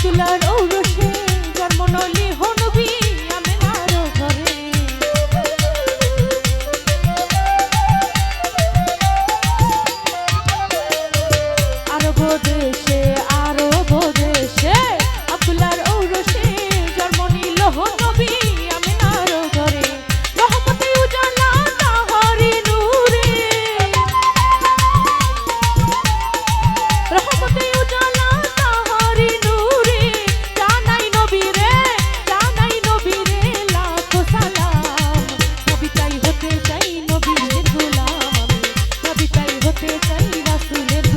চুলার ঔরসে জন্ম নলি রাসুলের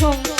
সঙ্গ